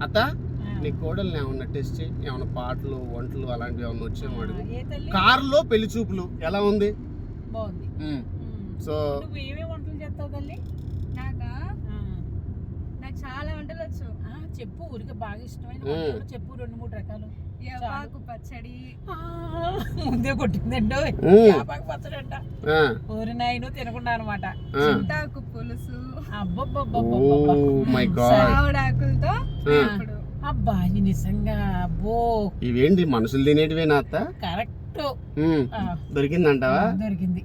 అత్త నీ కోడల్ని ఏమన్నా టెస్ట్ చేయి ఏమన్నా పాటలు వంటలు అలాంటివి ఏమన్నా వచ్చేమో అడుగు కారులో పెళ్ళి చూపులు ఎలా ఉంది. సో నువ్వు ఏమేమి వంటలు చేస్తావు తల్లి నాకా ఆ. నాకు చాలా వంటలు వచ్చు. ఆ, చెప్పు ఊరికి బాగా ఇష్టమైన. వంటలు చెప్పు రెండు మూడు రకాలు. యపాకు పచ్చడి. ఆ, ముందే కొట్టిందండో. యాపాకు పచ్చడంట. ఆ, ఊరి నాయను తినకుండా అనమాట. చింతాకు పులుసు. ఇప్పుడు అబ్బా ఇది నిజంగా అబ్బో. ఇవేంటి మనుషులు తినేటివేనా అత్త? కరెక్ట్. దొరికిందంటావా? దొరికింది.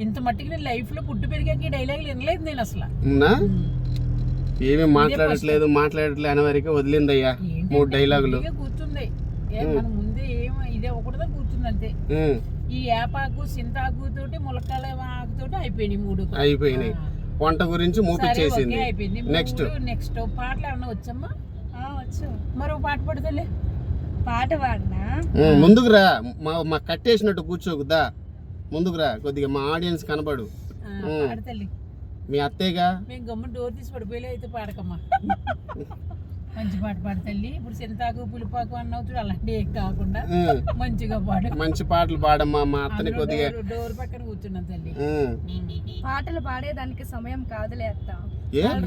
ఇంత మట్టికి నేను లైఫ్లో పుట్టి పెరిగాక ఈ డైలాగులు వినలేదు నేను అసలు. ఏమీ మాట్లాడట్లేదు మాట్లాడట్లేదు అనే వరకు వదిలిందయ్యా మూడు డైలాగులు. ముందే ఏం ఇదే ఒకటిదా కూర్చుంది అంతే ఉమ్. ఈ ఏపాకు సింతాకు తోటి ములక్కాల ఆకు తోటి అయిపోయినాయి మూడు. అయిపోయినాయి. వంట గురించి అయిపోయింది. నెక్స్ట్. నెక్స్ట్. పాటలు ఏమన్నా వచ్చమ్మా? మరో పాట పడతలే పాట పాడినా? ముందుకు రా. మా మా కట్టేసినట్టు కూర్చోకుదా ముందుకు రా. కొద్దిగా మా ఆడియన్స్ కనబడు ఉమ్. మీ అత్తయ్యగా? మేము గమ్మ డోర్ తీసి పడిపోయలే అయితే పాడకమ్మా. మంచి పాట పాడతల్లి ఇప్పుడు సింతాకు పులిపాకు అన్నావు చూడు అలాంటివి ఏం కాకుండా మంచిగా పాడు. మంచి పాటలు పాడమ్మా మా అత్తని కొద్దిగా. డోర్- పక్కన కూర్చున్నాం తల్లి. పాటలు పాడేదానికి సమయం కాదులే అత్త.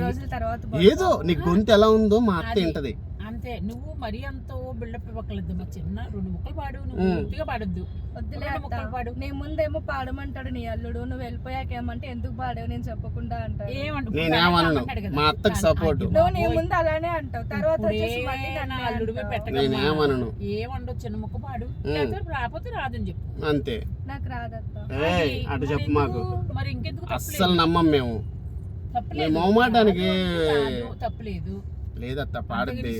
రోజుల తర్వాత ఏదో నీ గొంతు ఎలా ఉందో మా అత్త అది. అంతే. నువ్వు మరీ అంత బిల్డప్ ఇవ్వకలేదు మా చిన్న రెండు ముక్కలు పాడు. నువ్వు. పూర్తిగా పాడొద్దు. వద్దులే రెండు ముక్కలు పాడు. నీ ముందేమో పాడమంటాడు నీ అల్లుడు. నువ్వు వెళ్ళిపోయాక ఏమంటే ఎందుకు పాడావు? నేను చెప్పకుండా అంటాడు. మా అత్తకి నువ్వు నీ. ముందు అలానే అంటావు. తర్వాత ఇప్పుడే వచ్చేసి మళ్ళీ నా నన్నే అల్లుడిపై అంటావు. పెట్టకమ్మా. నేనేమనను. ఏమండవు చిన్న ముక్క పాడు. రాకపోతే రాదని చెప్పు. అంతే. నాకు రాదత్త. ఏయ్ అది అటు మరి చెప్పు మాకు? మరి ఇంకెందుకు అస్సలు నమ్మం మేము. తప్పలేదు. రాదు, తప్పలేదు. లేదత్త పాడుద్ది.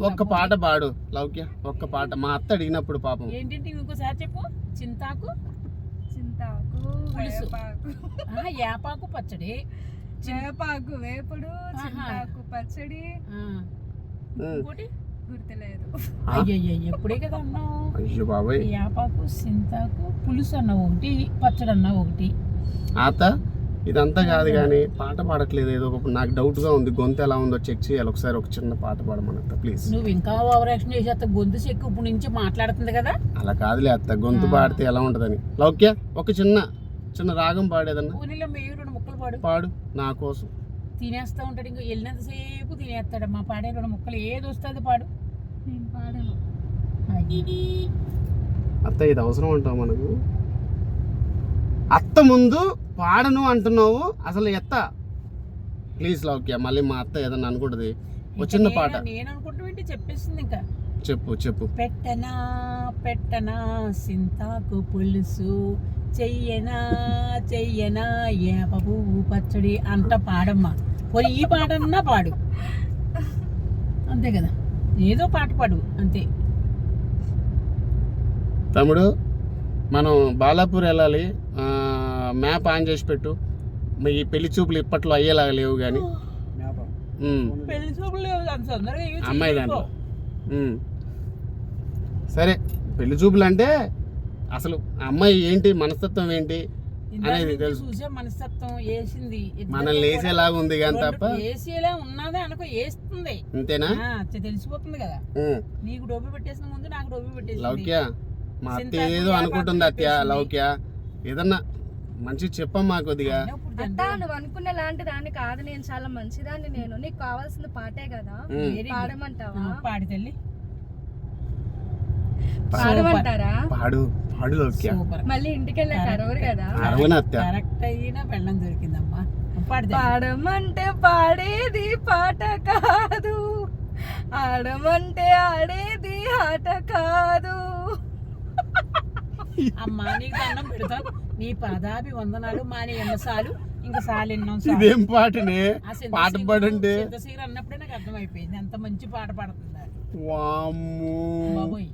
ఒక్క పాట పాడు లౌక్య ఒక్క పాట. మా అత్త అడిగినప్పుడు పాపం. ఏంటంటే ఇంకోసారి చెప్పు. చింతాకు? చింతాకు పులుసు. యాపాకు పచ్చడి. వేపాకు వేపుడు. చింతాకు పచ్చడి. ఇంకోటి? గుర్తులేదు. ఆ? అయ్యయ్య ఎప్పుడే కదా అన్నావు. అయ్యో బాబాయ్. యాపాకు సింతాకు పులుసు అన్నావు ఒకటి పచ్చడి అన్నావు ఒకటి అత్త? ఇదంతా కాదు కానీ పాట పాడట్లేదు. ఏదో ఒక నాకు డౌట్గా ఉంది. గొంతు ఎలా ఉందో చెక్ చేయాలి. ఒకసారి ఒక చిన్న పాట పాడమని అత్త ప్లీజ్ నువ్వు ఇంకా ఓవర్ యాక్షన్ చేసేస్తా గొంతు చెక్కు ఇప్పుడు నుంచి మాట్లాడుతుంది కదా? అలా కాదులే అత్త. గొంతు. పాడితే ఎలా ఉంటదని. లౌక్య ఒక చిన్న చిన్న రాగం పాడేదన్నా. రెండు ముక్కలు పాడు. పాడు. నా కోసం. తినేస్తా ఉంటాడు. ఇంకా వెళ్ళినంతసేపు తినేస్తాడు. మా పాడే రెండు ముక్కలు. ఏది వస్తుంది పాడు. నేను పాడను. అత్త ఇది అవసరం అంటావు మనకు? అత్త ముందు పాడను అంటున్నావు అసలు ఎత్త ప్లీజ్ లౌక్య మళ్ళీ మా అత్త ఏదన్నా అనుకుంటది. ఒక చిన్న పాట. నేను- చెప్పేసింది ఇంకా. చెప్పు చెప్పు. పెట్టనా పెట్టనా సింతాకు పులుసు. చెయ్యనా చెయ్యనా ఏప పువ్వు పచ్చడి అంట పాడమ్మా. పోనీ ఈ పాటన్నా పాడు. అంతే కదా. ఏదో పాట పాడు అంతే. తమ్ముడు మనం బాలాపూర్ వెళ్ళాలి ఆ, మ్యాప్ ఆన్ చేసి పెట్టు. మీ ఈ పెళ్ళి చూపులు ఇప్పట్లో అయ్యేలాగా లేవు కానీ అమ్మాయి. దాంట్లో. సరే పెళ్ళి చూపులు అంటే అసలు అమ్మాయి ఏంటి మనస్తత్వం ఏంటి అనేది తెలుసు. చూసే మనస్తత్వం వేసింది. మనల్ని వేసేలాగా ఉంది కానీ తప్ప. వేసేలా ఉన్నదే అనుకో వేస్తుంది. అంతేనా? తెలిసిపోతుంది కదా. నీకు డోబి పెట్టేసిన ముందు నాకు డోబి పెట్టేసింది. లౌక్య. మా అత్త ఏదో అనుకుంటుంది అత్య. లౌక్య. ఏదన్నా మంచి చెప్పమ్మా కొద్దిగా. అత్త నువ్వు అనుకున్న లాంటి దాన్ని కాదు నేను చాలా మంచిదాన్ని నేను. నీకు కావాల్సిన పాటే కదా. పాడమంటావా? పాడి తల్లి. పాడమంటారా? పాడు పాడు లౌక్య. మళ్ళీ ఇంటికి వెళ్ళాక అరవరు కదా. అరవనా అత్య కరెక్ట్ అయిన పెళ్ళం దొరికిందమ్మా. పాడమంటే పాడేది పాట కాదు. ఆడమంటే ఆడేది ఆట కాదు అమ్మా నీకు దండం పెడతాను నీ పదాభి వందనాలు మాని ఎన్నసాలు ఇంకా సాలు ఎన్నో సాలు. ఇదేం పాటనే పాట పాడండి సీరు అన్నప్పుడే నాకు అర్థమైపోయింది ఎంత మంచి పాట పాడుతుంది. వామ్మో బాబోయ్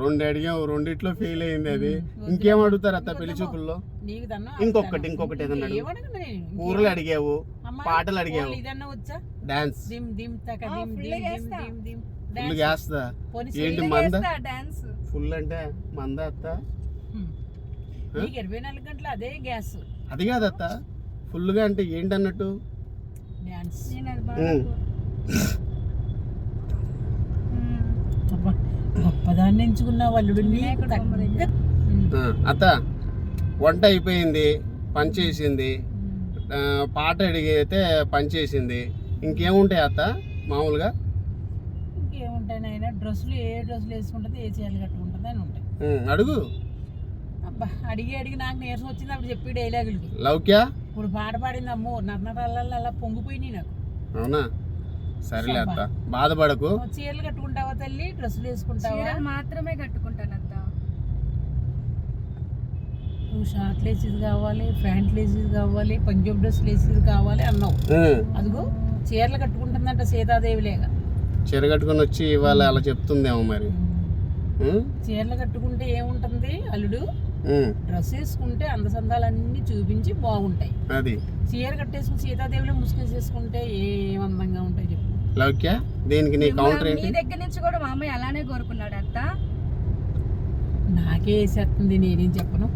రెండు అడిగాం రెండిట్లో ఫెయిల్ అయింది అది ఇంకేం. అడుగుతారు అత్త. పెళ్ళి చూపుల్లో ఇంకొకటి. ఇంకొకటి ఏదన్నా. కూరలు అడిగావు అమ్మా, పాటలు అడిగావు. డాన్స్ చేస్తా. ఏంటి. మంద డాన్స్ ఫుల్ అంటే మంద అత్త. నీకు ఇరవై నాలుగు గంటలు అదే గ్యాస్. అది కాదత్త ఫుల్గా అంటే మ్మ్. అబ్బా గొప్పదాన్ని ఎంచుకున్న వాళ్ళు అత్త వంట అయిపోయింది పని చేసింది. ఆ, పాట అడిగితే పని చేసింది. ఇంకేముంటాయి అత్త మామూలుగా? డ్రెస్సులు ఏ డ్రెస్సులు వేసుకుంటుంది ఏ చీరలు కట్టుకుంటుంది అని ఉంటాయి. అడుగు. అబ్బా అడిగి అడిగి నాకు నీరసం వచ్చింది అప్పుడు చెప్పి డైలాగులకి లౌక్యా? ఇప్పుడు పాట పాడింది అమ్మో నర్నరాళ్ళల్లో అలా పొంగిపోయినాయి నాకు. అవునా? సరేలే అత్త బాధపడకు. చీరలు కట్టుకుంటావా తల్లి డ్రెస్సులు వేసుకుంటావా? చీరలు మాత్రమే కట్టుకుంటాను అత్త. నువ్వు షార్ట్లు వేసేది కావాలి ప్యాంట్లు వేసేది కావాలి పంజాబ్ డ్రెస్సులు వేసేది కావాలి అన్నావు. అదిగో చీరలు కట్టుకుంటుందంట సీతాదేవిలేగా చీర కట్టుకొని వచ్చి ఇవాళ అలా చెప్తుందేమో మరి? చీరలు కట్టుకుంటే ఏముంటుంది అల్లుడు? డ్రెస్ వేసుకుంటే అందసందాలన్నీ చూపించి బాగుంటాయి. అది. చీర కట్టేసుకుని సీతాదేవిలో ముసుగేసేసుకుంటే ఏం అందంగా ఉంటాయి చెప్పు. లౌక్యా దీనికి నీ కౌంటర్ మీ ఏంటి దగ్గర నుంచి కూడా మా అమ్మాయి అలానే కోరుకున్నాడు అత్త. నాకే వేసేస్తుంది నేనేం చెప్పను.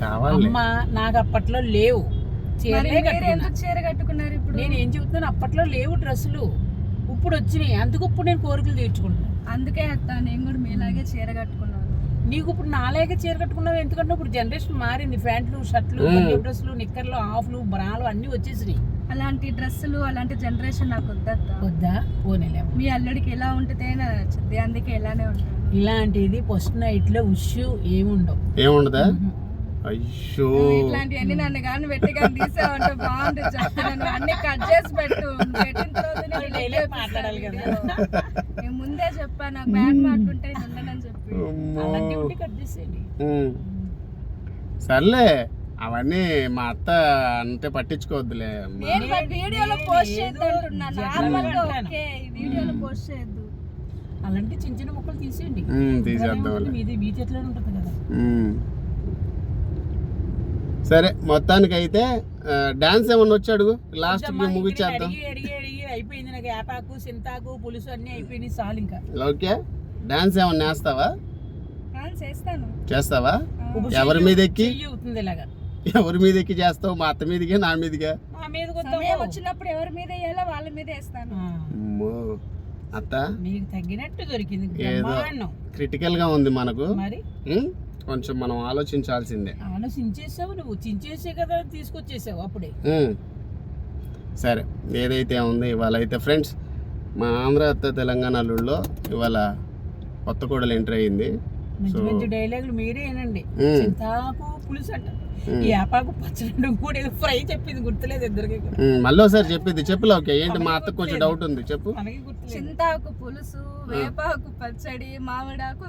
కావాలి. అమ్మ నాకు అప్పట్లో లేవు. చీర కట్టుకున్నారు ఇప్పుడు? నేను ఏం చెబుతున్నాను అప్పట్లో లేవు డ్రెస్సులు. ఇప్పుడు వచ్చినాయి అందుకు ఇప్పుడు నేను కోరికలు తీర్చుకుంటున్నాను అందుకే అత్త నేను కూడా మీలాగే చీర కట్టుకున్నాను. నీకు ఇప్పుడు నాలాగే చీర కట్టుకున్నావు. ఎందుకంటే ఇప్పుడు జనరేషన్ మారింది. ప్యాంట్లు షర్ట్లు డ్రెస్సులు నిక్కర్లు హాఫ్లు బ్రాలు అన్ని వచ్చేసినాయి. అలాంటి డ్రెస్సులు అలాంటి జనరేషన్ నాకు వద్దత్త. వద్దా? పోనేలేము మీ అల్లుడికి ఎలా ఉంటుందే నచ్చుద్ది. అందుకే ఇలానే ఉంటాను. ఇలాంటిది ఫస్ట్ నైట్లో ఉష్ ఏముండవు. ఏముండదా? అయ్యో. ఇట్లాంటివన్నీ నన్ను కానీ పెట్టి కానీ తీసావంటే బాగుంటుంది చెప్తున్నాను అన్ని కట్ చేసి పెట్టు. పెట్టిన తర్వాత మాట్లాడాలి కదా. నేను ముందే చెప్పాను నాకు బ్యాడ్ ఉండనని చెప్పి. అలాంటివి ఉంటే కట్ చేసేయండి. ఉమ్. సర్లే అవన్నీ మా అత్త అంటే పట్టించుకోవద్దులే. వీడియోలో పోస్ట్ చేయొద్దు. ఓకే వీడియోలో పోస్ట్ చేయొద్దు అలాంటి చిన్న చిన్న ముక్కలు తీసేయండి. ఉమ్, తీసేద్దాంలే మీది మీ చేతిలో ఉంటుంది కదా. సరే మొత్తానికి అయితే డాన్స్ ఏమన్నా వచ్చి అడుగు? లాస్ట్ కొంచెం మా ఇంటికి ముగిచ్చేద్దాం. అడిగి అడిగి అడిగి అయిపోయింది నాకు యాపాకు సింతాకు పులుసు అన్ని అయిపోయినాయి చాలు ఇంకా. ఓకే. డాన్స్ ఏమన్నా వేస్తావా చేస్తాను. చేస్తావా? ఎవరి మీద ఎక్కి? ఎవరి మీద ఎక్కి చేస్తావు? మా అత్త మీదగా నా మీదగా వచ్చినప్పుడు ఎవరి మీద వేయాలో వాళ్ళ మీద వేస్తాను. అమ్మో. అత్త? మీకు తగ్గినట్టు దొరికింది. ఏదో. క్రిటికల్గా ఉంది మనకు. మరి? కొంచెం మనం ఆలోచించాల్సిందే. ఆలోచించేసావు నువ్వు చించేసే కదా తీసుకొచ్చేసావు అప్పుడే. సరే ఏదైతే ఉంది ఇవాళ అయితే ఫ్రెండ్స్ మా ఆంధ్ర అత్త తెలంగాణ అల్లుళ్ళలో ఇవాళ కొత్త కోడలు ఎంటర్ అయ్యింది మంచి మంచి డైలాగులు మీరే ఏనండి ఉమ్, చింతాకు పులుసు అంట ఈ యాపాకు పచ్చడి కూడా ఏదో ఫ్రై చెప్పింది గుర్తులేదు ఇద్దరికి మళ్ళీ ఒకసారి చెప్పింది. చెప్పులే ఓకే ఏంటి మా అత్తకు కొంచెం డౌట్ ఉంది. చెప్పు. చింతాకు పులుసు వేపాకు పచ్చడి మామిడాకు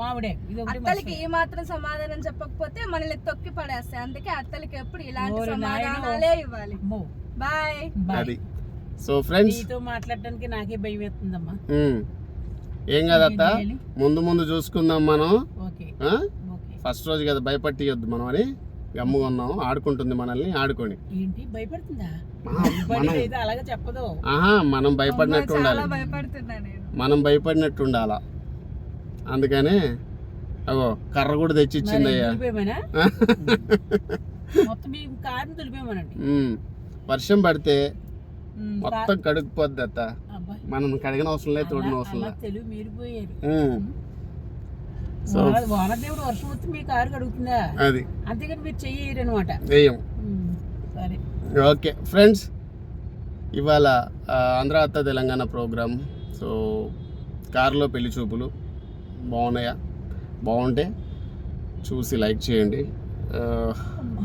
మామిడే. ఇది ఒకటి అత్తలకి ఈ మాత్రం సమాధానం చెప్పకపోతే మనల్ని తొక్కి పడేస్తాయి. అందుకే అత్తలకి ఎప్పుడు ఇలాంటి. సమాధానాలే ఇవ్వాలి. బాయ్. బాయ్. సో ఫ్రెండ్స్ నీతో మాట్లాడటానికి నాకే భయం వేస్తుందమ్మా ఏం కదత్త? ముందు ముందు చూసుకుందాం మనం. ఫస్ట్ రోజు కదా భయపట్టియొద్దు మనం అని గమ్ముగా ఉన్నాం. ఆడుకుంటుంది మనల్ని ఆడుకొని. ఆహా మనం భయపడినట్టు ఉండాలి. మనం భయపడినట్టు ఉండాలా? అందుకనే అగో కర్ర కూడా తెచ్చి మరి ఇచ్చిందయ్యా దులిపేయమనా మొత్తం మీ కారుని దులిపేయమనండి ఉమ్, వర్షం పడితే మొత్తం కడుక్కుపోద్ది అత్త. మనం కడిగిన అవసరం లేదు తోడిన అలా- అవసరం లేదు సో వానదేవుడు వర్షం వస్తే మీ కారు కడుగుతుందా? అది. అంతేగాని మీరు చెయ్యరు అనమాట వేయం సరే. ఓకే ఫ్రెండ్స్ ఇవాళ ఆంధ్ర అత్త తెలంగాణ ప్రోగ్రామ్ సో కారులో పెళ్ళి చూపులు బాగున్నాయా? బాగుంటే చూసి లైక్ చేయండి.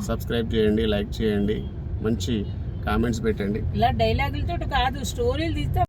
సబ్స్క్రైబ్ చేయండి లైక్ చేయండి. మంచి కామెంట్స్ పెట్టండి. ఇలా డైలాగులతో కాదు స్టోరీలు తీస్తే